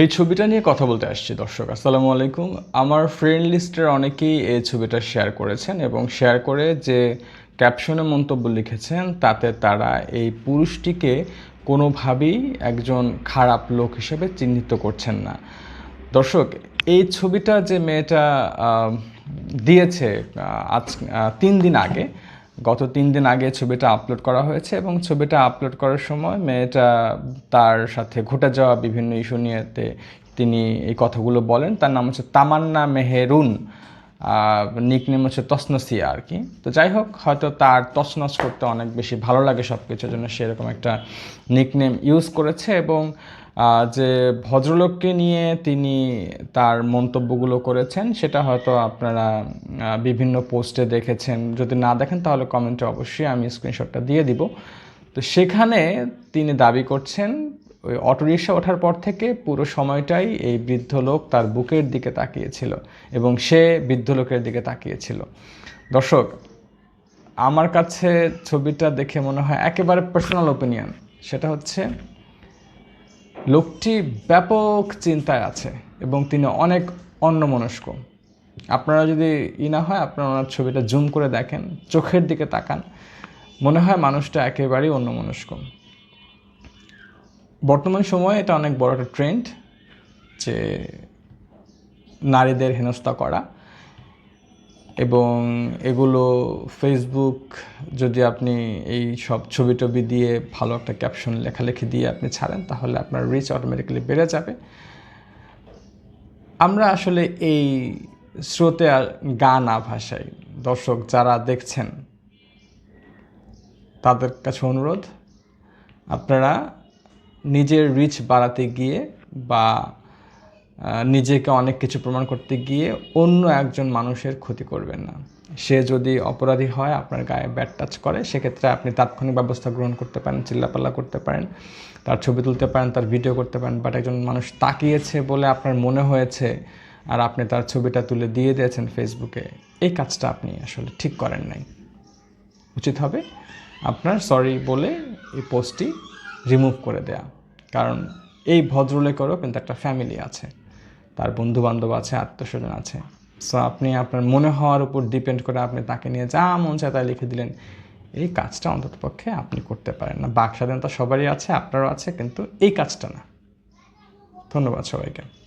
এই ছবিটা নিয়ে কথা বলতে আসছি, দর্শক। আসসালামু আলাইকুম। আমার ফ্রেন্ড লিস্টের অনেকেই এই ছবিটা শেয়ার করেছেন এবং শেয়ার করে যে ক্যাপশনে মন্তব্য লিখেছেন, তাতে তারা এই পুরুষটিকে কোনোভাবেই একজন খারাপ লোক হিসেবে চিহ্নিত করছেন না। দর্শক, এই ছবিটা যে মেয়েটা দিয়েছে আজ তিন দিন আগে গত তিন দিন আগে ছবিটা আপলোড করা হয়েছে এবং ছবিটা আপলোড করার সময় মেয়েটা তার সাথে ঘটে যাওয়া বিভিন্ন ইস্যু নিয়েতে তিনি এই কথাগুলো বলেন। তার নাম হচ্ছে তামান্না মেহেরুন নিকনেম হচ্ছে তসনসিয়া আর কি। তো যাই হোক, হয়তো তার তছনছ করতে অনেক বেশি ভালো লাগে সব কিছুর জন্য সেরকম একটা নিকনেম ইউজ করেছে এবং যে ভদ্রলোককে নিয়ে তিনি তার মন্তব্যগুলো করেছেন, সেটা হয়তো আপনারা বিভিন্ন পোস্টে দেখেছেন। যদি না দেখেন, তাহলে কমেন্টে অবশ্যই আমি স্ক্রিনশটটা দিয়ে দিব। তো সেখানে তিনি দাবি করছেন, ওই অটোরিকশা ওঠার পর থেকে পুরো সময়টাই এই বৃদ্ধ লোক তার বুকের দিকে তাকিয়েছিল এবং সে বৃদ্ধ লোকের দিকে তাকিয়েছিল। দর্শক, আমার কাছে ছবিটা দেখে মনে হয় একেবারে পার্সোনাল ওপিনিয়ন সেটা হচ্ছে লোকটি ব্যাপক চিন্তায় আছে এবং তিনি অনেক অন্যমনস্ক। আপনারা যদি ই না হয়, আপনারা ওনার ছবিটা জুম করে দেখেন, চোখের দিকে তাকান। মনে হয় মানুষটা একেবারেই অন্যমনস্ক। বর্তমান সময়ে এটা অনেক বড় একটা ট্রেন্ড যে নারীদের হেনস্থা করা। এবং এগুলো ফেসবুক যদি আপনি এই সব ছবি টবি দিয়ে ভালো একটা ক্যাপশন লেখালেখি দিয়ে আপনি ছাড়েন, তাহলে আপনার রিচ অটোমেটিক্যালি বেড়ে যাবে। আমরা আসলে এই স্রোতে আর গা না ভাসাই দর্শক যারা দেখছেন, তাদের কাছে অনুরোধ, আপনারা নিজের রিচ বাড়াতে গিয়ে বা নিজেকে অনেক কিছু প্রমাণ করতে গিয়ে অন্য একজন মানুষের ক্ষতি করবেন না। সে যদি অপরাধী হয়, আপনার গায়ে ব্যাট টাচ করে, সেক্ষেত্রে আপনি তাৎক্ষণিক ব্যবস্থা গ্রহণ করতে পারেন, চিল্লাপাল্লা করতে পারেন, তার ছবি তুলতে পারেন, তার ভিডিও করতে পারেন বাট একজন মানুষ তাকিয়েছে বলে আপনার মনে হয়েছে আর আপনি তার ছবিটা তুলে দিয়ে দিয়েছেন ফেসবুকে এই কাজটা আপনি আসলে ঠিক করেন নাই। উচিত হবে আপনার সরি বলে এই পোস্টটি রিমুভ করে দেয়া। কারণ এই ভদ্রলোকেরও কিন্তু একটা ফ্যামিলি আছে। তার বন্ধু বান্ধব আছে আত্মস্বজন আছে। সো আপনি আপনার মনে হওয়ার উপর ডিপেন্ড করে আপনি তাকে নিয়ে যা মন চায় তাই লিখে দিলেন। এই কাজটা অন্তত পক্ষে আপনি করতে পারেন না। বাক স্বাধীনতা সবারই আছে, আপনারও আছে, কিন্তু এই কাজটা না। ধন্যবাদ সবাইকে।